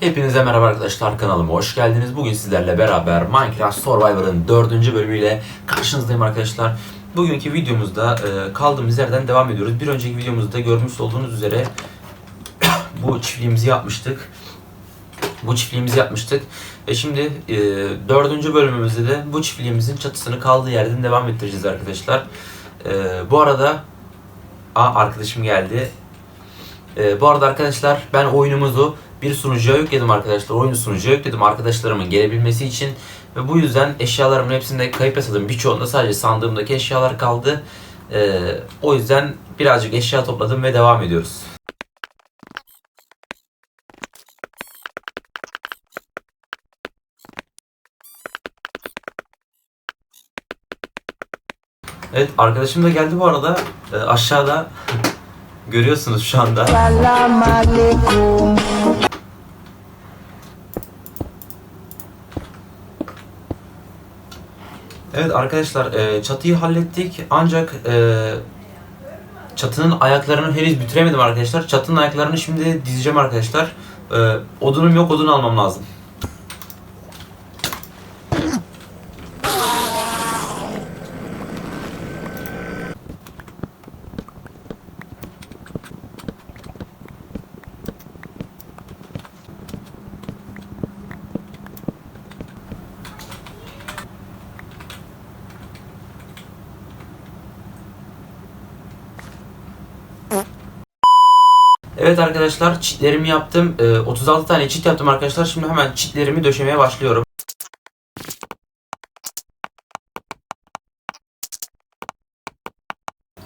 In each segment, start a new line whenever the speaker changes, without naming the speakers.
Hepinize merhaba arkadaşlar kanalıma hoş geldiniz. Bugün sizlerle beraber Minecraft Survivor'ın dördüncü bölümüyle karşınızdayım arkadaşlar. Bugünkü videomuzda e, kaldığımız yerden devam ediyoruz. Bir önceki videomuzda görmüş olduğunuz üzere bu çiftliğimizi yapmıştık. Bu çiftliğimizi yapmıştık. Ve şimdi e, dördüncü bölümümüzde de bu çiftliğimizin çatısını kaldığı yerden devam ettireceğiz arkadaşlar. E, bu arada Aa, arkadaşım geldi. E, bu arada arkadaşlar ben oyunumuzu bir sunucuya yükledim arkadaşlar. Oyunu sunucuya yükledim arkadaşlarımın gelebilmesi için. Ve bu yüzden eşyalarımın hepsini de kayıp yasadım. Birçoğunda sadece sandığımdaki eşyalar kaldı. E, o yüzden birazcık eşya topladım ve devam ediyoruz. Evet arkadaşım da geldi bu arada. E, aşağıda görüyorsunuz şu anda. Evet arkadaşlar e, çatıyı hallettik ancak e, çatının ayaklarını henüz bitiremedim arkadaşlar. Çatının ayaklarını şimdi dizeceğim arkadaşlar. E, odunum yok odun almam lazım. Evet arkadaşlar çitlerimi yaptım. E, 36 tane çit yaptım arkadaşlar. Şimdi hemen çitlerimi döşemeye başlıyorum.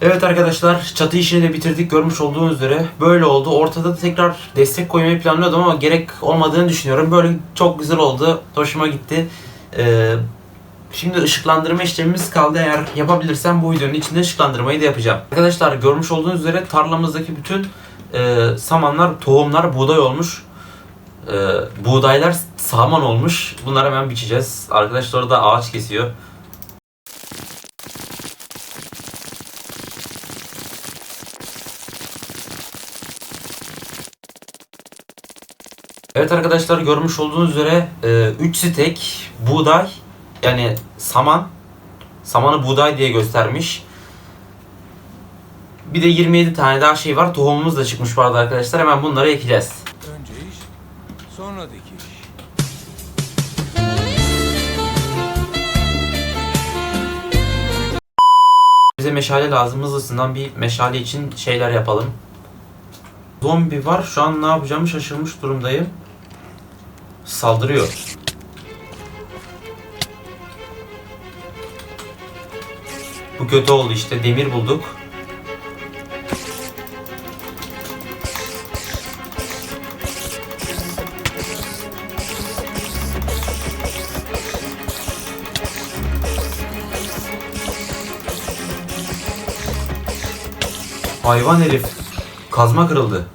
Evet arkadaşlar çatı işini de bitirdik görmüş olduğunuz üzere böyle oldu. Ortada da tekrar destek koymayı planlıyordum ama gerek olmadığını düşünüyorum. Böyle çok güzel oldu. Hoşuma gitti. Ee, şimdi ışıklandırma işlemimiz kaldı. Eğer yapabilirsem bu videonun içinde ışıklandırmayı da yapacağım. Arkadaşlar görmüş olduğunuz üzere tarlamızdaki bütün e, samanlar, tohumlar buğday olmuş. E, buğdaylar saman olmuş. Bunları hemen biçeceğiz. Arkadaşlar da ağaç kesiyor. Evet arkadaşlar görmüş olduğunuz üzere 3 stek buğday yani saman samanı buğday diye göstermiş. Bir de 27 tane daha şey var. Tohumumuz da çıkmış bu arada arkadaşlar. Hemen bunları ekeceğiz.
Önce iş, sonra dikiş.
Bize meşale lazım. Hızlısından bir meşale için şeyler yapalım. Zombi var. Şu an ne yapacağımı şaşırmış durumdayım. Saldırıyor. Bu kötü oldu işte. Demir bulduk. Hayvan herif. Kazma kırıldı.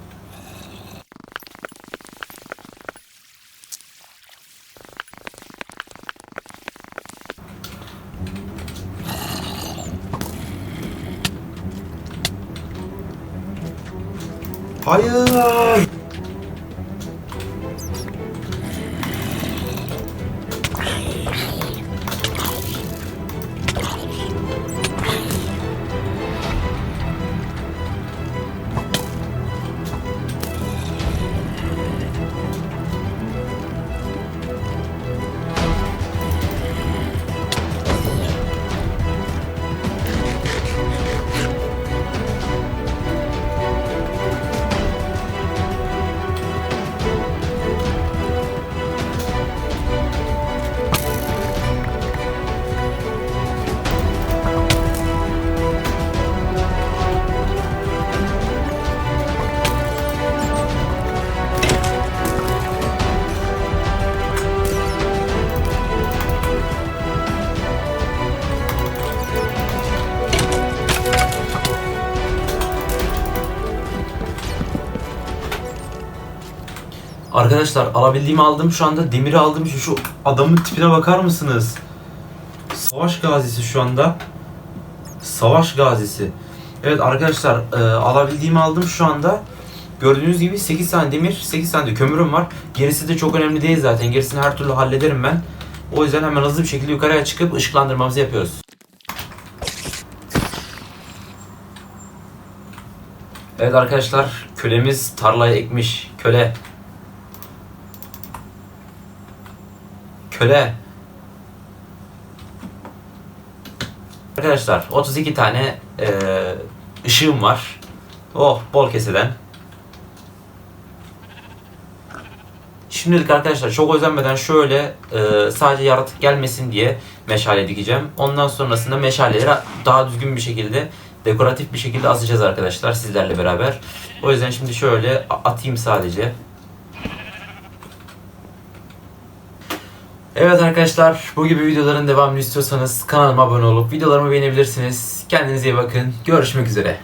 Hayır. Arkadaşlar alabildiğimi aldım şu anda demiri aldım şu, şu adamın tipine bakar mısınız? Savaş gazisi şu anda. Savaş gazisi. Evet arkadaşlar e, alabildiğimi aldım şu anda. Gördüğünüz gibi 8 tane demir, 8 tane de kömürüm var. Gerisi de çok önemli değil zaten. Gerisini her türlü hallederim ben. O yüzden hemen hızlı bir şekilde yukarıya çıkıp ışıklandırmamızı yapıyoruz. Evet arkadaşlar, kölemiz tarlayı ekmiş. Köle. Köle. Arkadaşlar 32 tane eee ışığım var. Oh bol keseden. Şimdilik arkadaşlar çok özenmeden şöyle eee, sadece yaratık gelmesin diye meşale dikeceğim. Ondan sonrasında meşaleleri daha düzgün bir şekilde dekoratif bir şekilde asacağız arkadaşlar sizlerle beraber. O yüzden şimdi şöyle atayım sadece. Evet arkadaşlar bu gibi videoların devamını istiyorsanız kanalıma abone olup videolarımı beğenebilirsiniz. Kendinize iyi bakın. Görüşmek üzere.